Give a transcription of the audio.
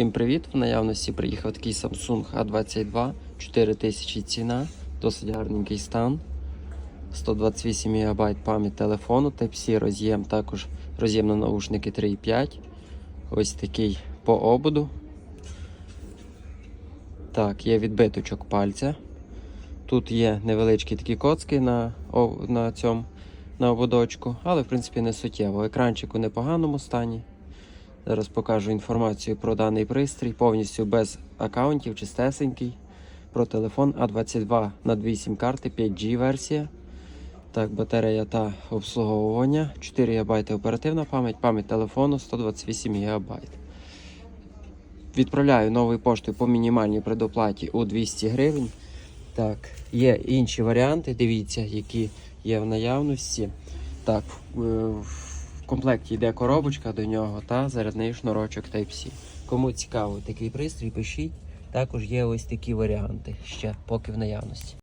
Всім привіт! В наявності приїхав такий Samsung A22, 4000 ціна, досить гарненький стан. 128 МБ пам'ять телефону, Type-C роз'єм, також роз'єм на наушники 3.5. Ось такий по ободу. Так, є відбиточок пальця. Тут є невеличкі такі коцки на, на цьому на ободочку, але в принципі не суттєво. Екранчик у непоганому стані. Зараз покажу інформацію про даний пристрій, повністю без аккаунтів, чистесенький. Про телефон А22 на 8 карти, 5G версія. Так, батарея та обслуговування. 4 ГБ оперативна пам'ять, пам'ять телефону 128 ГБ. Відправляю новою поштою по мінімальній предоплаті у 200 гривень. Так, є інші варіанти, дивіться, які є в наявності. Так, в комплекті йде коробочка до нього та зарядний шнурочок Type-C. Кому цікаво такий пристрій, пишіть. Також є ось такі варіанти ще поки в наявності.